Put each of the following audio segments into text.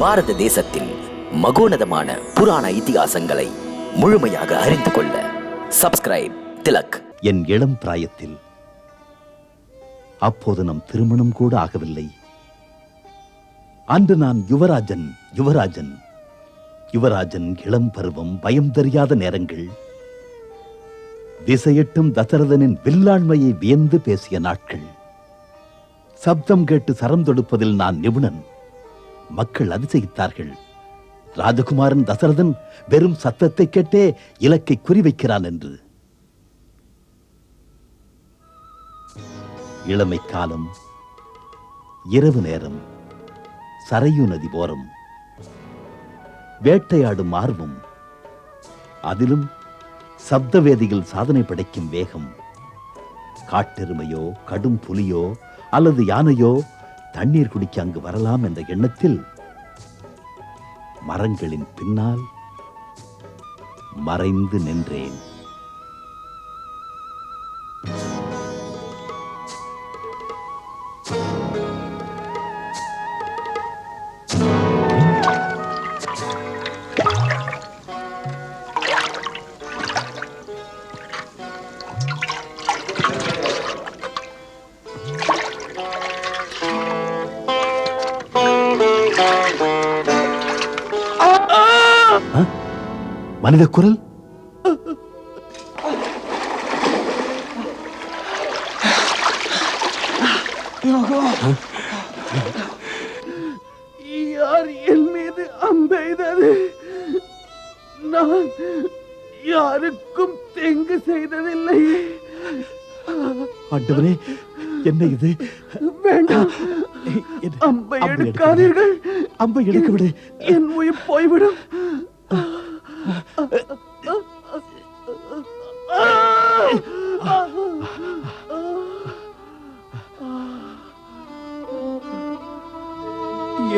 பாரத தேசத்தின் மகோனதமான புராண இதிகாசங்களை முழுமையாக அறிந்து கொள்ள சப்ஸ்கிரைப் திலக். என் இளம் பிராயத்தில் அப்போது நம் திருமணம் கூட ஆகவில்லை. அன்று நான் யுவராஜன் யுவராஜன் யுவராஜன் இளம் பருவம் பயம் தெரியாத நேரங்கள் திசையட்டும் தசரதனின் வில்லாண்மையை வியந்து பேசிய நாட்கள். சப்தம் கேட்டு சரம் தொடுப்பதில் நான் நிபுணன். மக்கள் அதிசயித்தார்கள். ராஜகுமாரன் தசரதன் வெறும் சத்தத்தை கேட்டே இலக்கை குறிவைக்கிறான் என்று. இளமை காலம் இரவு நேரம் சரையு நதி ஓரம். வேட்டையாடும் ஆர்வம் அதிலும் சப்தவேதியில் சாதனை படைக்கும் வேகம். காட்டெருமையோ கடும் புலியோ அல்லது யானையோ தண்ணீர் குடிக்க அங்கு வரலாம் என்ற எண்ணத்தில் மரங்களின் பின்னால் மறைந்து நின்றேன். மனித குரல்? யார் என் மீது அம்பெய்தது நான் யாருக்கும் தெங்கு செய்ததில்லையே ஆண்டவனே என்ன இது? வேண்டாம். அம்பை எடுக்காதீர்கள். அம்பை எடுக்க விடு. என் உயிர் போய்விடும்.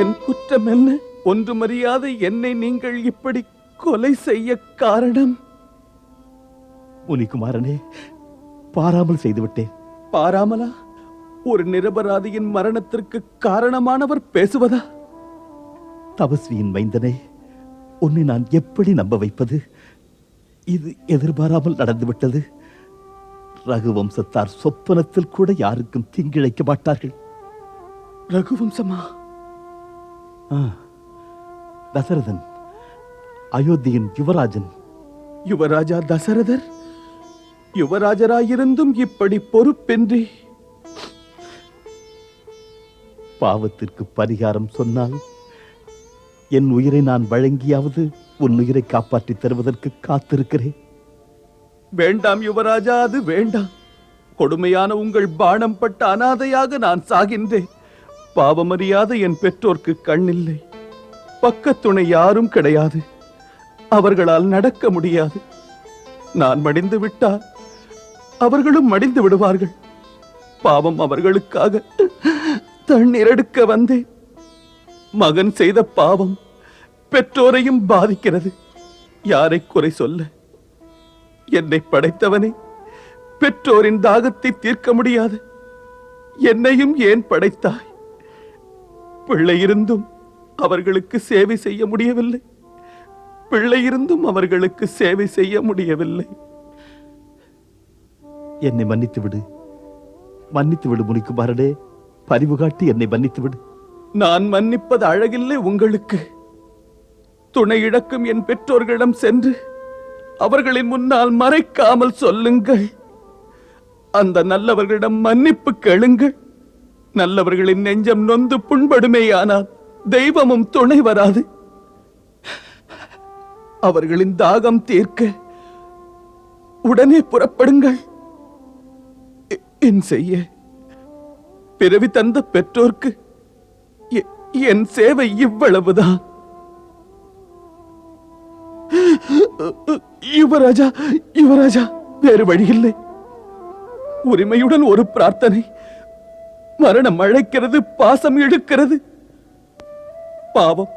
என் குற்றம் என்ன? ஒன்றுமறியாத என்னை நீங்கள் இப்படி கொலை செய்ய காரணம்? முனிகுமாரனே பாராமல் செய்து விட்டேன் பாராமலா? ஒரு நிரபராதியின் மரணத்திற்கு காரணமானவர் பேசுவதா? தபஸ்வியின் மைந்தனே உன்னை நான் எப்படி நம்ப வைப்பது? இது எதிர்பாராமல் நடந்துவிட்டது. ரகுவம்சத்தார் சொப்பனத்தில் கூட யாருக்கும் தீங்கிழைக்க மாட்டார்கள். ரகுவம்சமா? தசரதன் அயோத்தியின் யுவராஜன். யுவராஜா தசரதர் யுவராஜராயிருந்தும் இப்படி பொறுப்பின்றி. பாவத்திற்கு பரிகாரம் சொன்னால் என் உயிரை நான் வழங்கியாவது உன் உயிரை காப்பாற்றித் தருவதற்கு காத்திருக்கிறேன். வேண்டாம் யுவராஜா அது வேண்டாம். கொடுமையான உங்கள் பானம் பட்ட அனாதையாக நான் சாகின்றேன். பாவமறியாத என் பெற்றோர்க்கு கண்ணில்லை. பக்கத்துணை யாரும் கிடையாது. அவர்களால் நடக்க முடியாது. நான் மடிந்து விட்டால் அவர்களும் மடிந்து விடுவார்கள். பாவம் அவர்களுக்காக தண்ணீர் எடுக்க வந்தேன். மகன் செய்த பாவம் பெற்றோரையும் பாதிக்கிறது. யாரை குறை சொல்ல? என்னை படைத்தவனே பெற்றோரின் தாகத்தை தீர்க்க முடியாது. என்னையும் ஏன் படைத்தாய்? பிள்ளை இருந்தும் அவர்களுக்கு சேவை செய்ய முடியவில்லை. பிள்ளை இருந்தும் அவர்களுக்கு சேவை செய்ய முடியவில்லை. என்னை மன்னித்து விடு மன்னித்து விடு முனிக்குமாரனே. பரிவு காட்டி என்னை மன்னித்து விடு நான் மன்னிப்பது அழகில்லை உங்களுக்கு. துணை இழக்கும் என் பெற்றோர்களிடம் சென்று அவர்களின் முன்னால் மறைக்காமல் சொல்லுங்கள். அந்த நல்லவர்களிடம் மன்னிப்பு கேளுங்கள். நல்லவர்களின் நெஞ்சம் நொந்து புண்படுமேயானால் தெய்வமும் துணை வராது. அவர்களின் தாகம் தீர்க்க உடனே புறப்படுங்கள். என் செய்ய பிறவி தந்த பெற்றோர்க்கு எ- என் சேவை இவ்வளவுதான். யுவராஜா யுவராஜா வேறு வழியில்லை. உரிமையுடன் ஒரு பிரார்த்தனை மரணம் அழைக்கிறது பாசம் இழுக்கிறது. பாவம்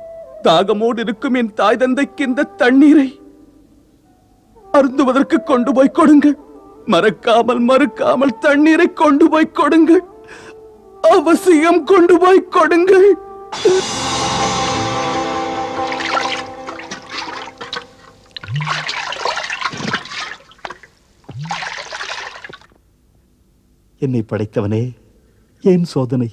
தாகமோடு இருக்கும் என் தாய் தந்தைக்கு இந்த தண்ணீரை அருந்துவதற்கு கொண்டு போய் கொடுங்கள். மறக்காமல் மறுக்காமல் தண்ணீரை கொண்டு போய் கொடுங்கள். அவசியம் கொண்டு போய் கொடுங்கள். என்னை படைத்தவனே ஏன் சோதனை.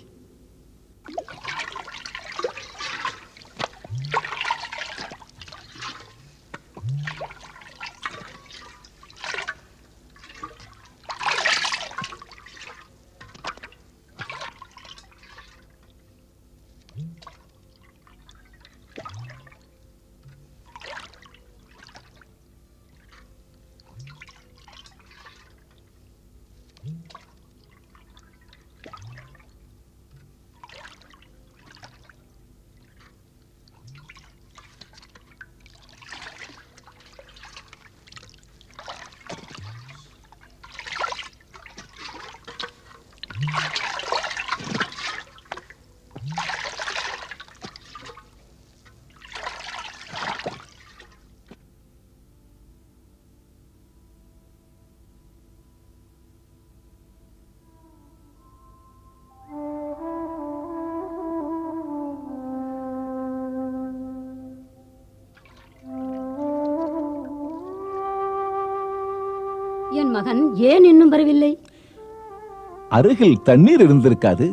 என் மகன் ஏன் இன்னும் வரவில்லை? அருகில் தண்ணீர் இருந்திருக்காது.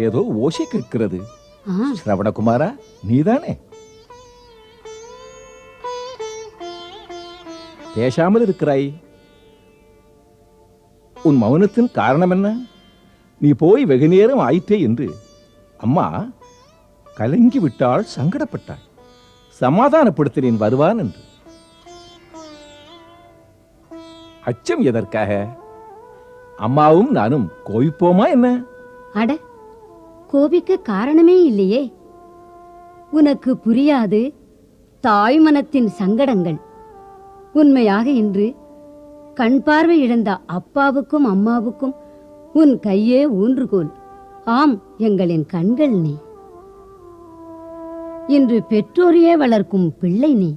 ஏதோ ஓசை கேட்கிறது. ஸ்ரவணகுமாரா நீதானே? பேசாமல் இருக்கிறாய். உன் மௌனத்தின் காரணம் என்ன? நீ போய் வெகு நேரம் ஆயிற்றே என்று. அம்மா கலங்கி விட்டாள் சங்கடப்பட்டாள். சமாதானப்படுத்தினேன் வருவான் என்று. அச்சம் எதற்காக? அம்மாவும் நானும் கோவிப்போமா என்ன? அட கோபிக்க காரணமே இல்லையே. உனக்கு புரியாது தாய் மனத்தின் சங்கடங்கள். உண்மையாக இன்று கண் பார்வை இழந்த அப்பாவுக்கும் அம்மாவுக்கும் உன் கையே ஊன்றுகோல். ஆம் எங்களின் கண்கள் நீ. இன்று பெற்றோரையே வளர்க்கும் பிள்ளை நீ.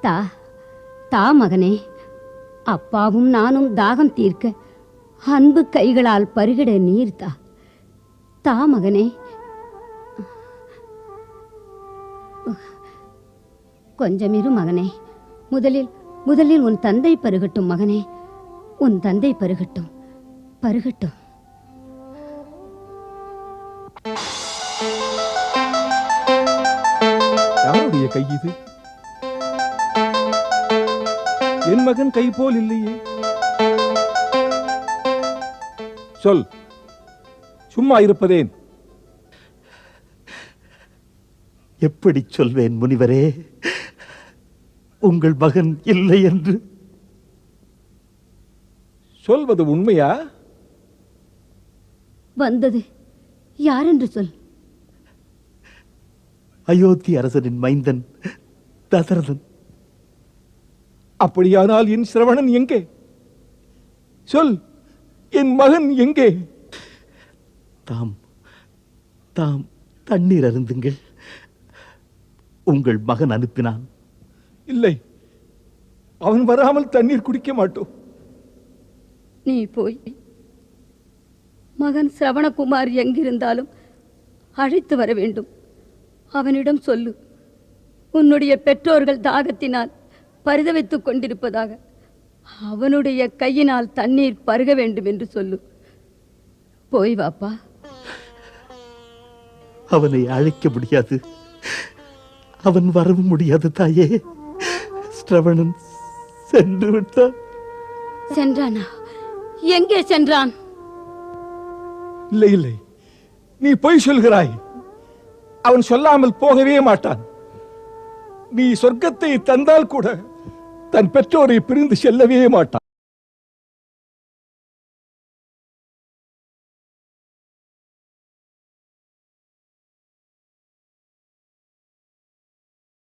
தா தா மகனே அப்பாவும் நானும் தாகம் தீர்க்க அன்பு கைகளால் பருகிட நீர் தா மகனே. கொஞ்சமிரு மகனே. முதலில் முதலில் உன் தந்தை பருகட்டும் மகனே. உன் தந்தை பருகட்டும். பருகட்டும். யாருடைய கை இது? என் மகன் கை போல் இல்லையே. சொல். சும்மா இருப்பதேன். எப்படி சொல்வேன் முனிவரே? உங்கள் மகன் இல்லை என்று. சொல்வது உண்மையா? வந்தது. யாரென்று சொல். அயோத்தி அரசனின் மைந்தன் தசரதன். அப்படியானால் என் சிரவணன் எங்கே? சொல் என் மகன் எங்கே? தாம் தாம் தண்ணீர் அருந்துங்கள். உங்கள் மகன் அனுப்பினான். இல்லை அவன் வராமல் தண்ணீர் குடிக்க மாட்டோம் நீ போய் மகன் சிரவணகுமார் எங்கிருந்தாலும் அழைத்து வர வேண்டும். அவனிடம் சொல்லு உன்னுடைய பெற்றோர்கள் தாகத்தினால் பரிதவித்துக் கொண்டிருப்பதாக. அவனுடைய கையினால் தண்ணீர் பருக வேண்டும் என்று சொல்லு. போய் வாப்பா. அவனை அழைக்க முடியாது. அவன் வரவும் முடியாது தாயே. ஸ்ரவணன் சென்று விட்டான். சென்றானா? எங்கே சென்றான்? இல்லை இல்லை. நீ பொய் சொல்கிறாய். அவன் சொல்லாமல் போகவே மாட்டான். நீ சொர்க்கத்தை தந்தால் கூட தன் பெற்றோரை பிரிந்து செல்லவே மாட்டான்.